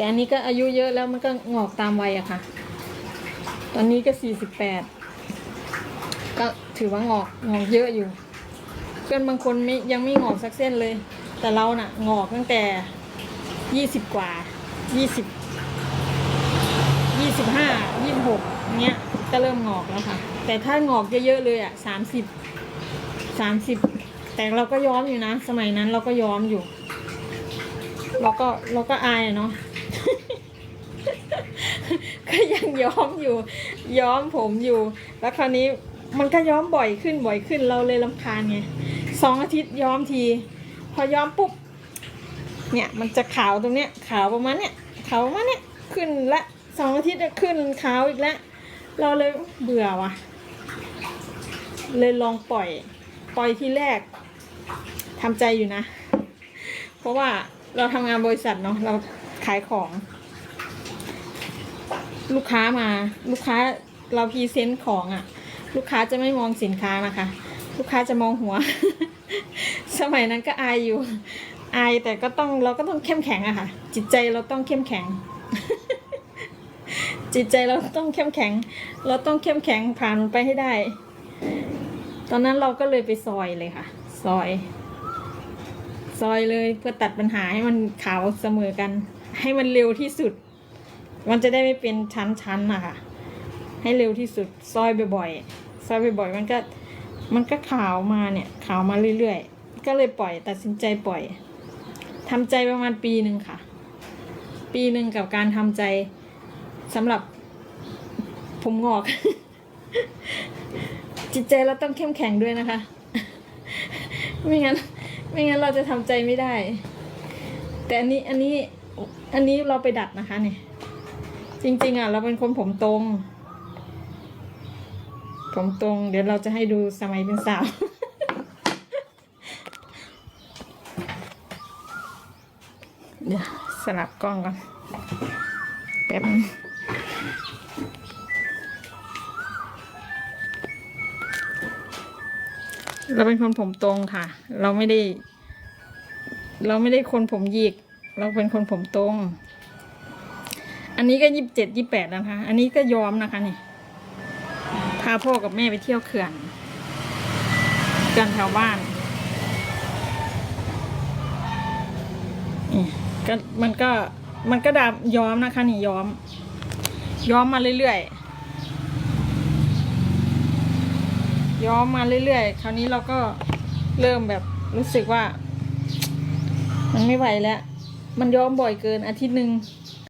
แต่อันนี้ก็อายุเยอะแล้วมันก็งอกตามวัยอะค่ะ ตอนนี้ก็สี่สิบแปดก็ถือว่างอกงอกเยอะอยู่ เพื่อนบางคนไม่ยังไม่งอกสักเส้นเลย แต่เราน่ะ งอกตั้งแต่ยี่สิบกว่ายี่สิบยี่สิบห้ายี่สิบหกเนี้ยก็เริ่มงอกแล้วค่ะ แต่ถ้างอกเยอะๆเลยอะสามสิบสามสิบแต่เราก็ย้อมอยู่นะ สมัยนั้นเราก็ย้อมอยู่ เราก็เราก็อายเนาะ ก็ยังย้อมอยู่ ย้อมผมอยู่ แล้วคราวนี้มันก็ย้อมบ่อยขึ้นบ่อยขึ้นเราเลยลำคาญไงสองอาทิตย์ย้อมที พอย้อมปุ๊บเนี่ยมันจะขาวตรงเนี้ยขาวประมาณเนี้ยขาวประมาณเนี้ยขึ้นละสองอาทิตย์ขึ้นขาวอีกแล้วเราเลยเบื่อว่ะ เลยลองปล่อย ปล่อยที่แรกทำใจอยู่นะ เพราะว่าเราทำงานบริษัทเนาะเราขายของ ลูกค้ามา ลูกค้าเราพรีเซนต์ของอะ่ะ ลูกค้าจะไม่มองสินค้านะคะ ลูกค้าจะมองหัว สมัยนั้นก็อายอยู่ อายแต่ก็ต้องเราก็ต้องเข้มแข็งอะค่ะ จิตใจเราต้องเข้มแข็ง จิตใจเราต้องเข้มแข็ง เราต้องเข้มแข็งผ่านมันไปให้ได้ ตอนนั้นเราก็เลยไปซอยเลยค่ะ ซอย ซอยเลยเพื่อตัดปัญหาให้มันขาวเสมอกัน ให้มันเร็วที่สุด มันจะได้ไม่เป็นชั้นๆนะคะให้เร็วที่สุดซอยบ่อยๆซอยบ่อยๆมันก็มันก็ขาวมาเนี่ยขาวมาเรื่อยๆ ก็เลยปล่อยตัดสินใจปล่อยทำใจประมาณปีหนึ่งค่ะ ปีหนึ่งกับการทำใจสำหรับผมงอก จิตใจเราต้องเข้มแข็งด้วยนะคะ ไม่งั้น ไม่งั้นเราจะทำใจไม่ได้ แต่อันนี้อันนี้อันนี้เราไปดัดนะคะเนี่ย จริง ๆ อะ เราเป็นคนผมตรง ผมตรง เดี๋ยวเราจะให้ดูสมัยเป็นสาว เดี๋ยวสลับกล้องก่อน แป๊บนึงเราเป็นคนผมตรงค่ะ เราไม่ได้ เราไม่ได้คนผมหยิก เราเป็นคนผมตรง อันนี้ก็ยี่สิบเจ็ดยี่แปดนะคะ อันนี้ก็ยอมนะคะนี่ พาพ่อกับแม่ไปเที่ยวเขื่อนเขื่อนแถวบ้านนี่ก็มันก็มันก็ดาบย้อมนะคะนี่ย้อม ย้อมมาเรื่อยๆย้อมมาเรื่อยๆคราวนี้เราก็เริ่มแบบรู้สึกว่า มันไม่ไหวแล้ว มันย้อมบ่อยเกินอาทิตย์หนึ่ง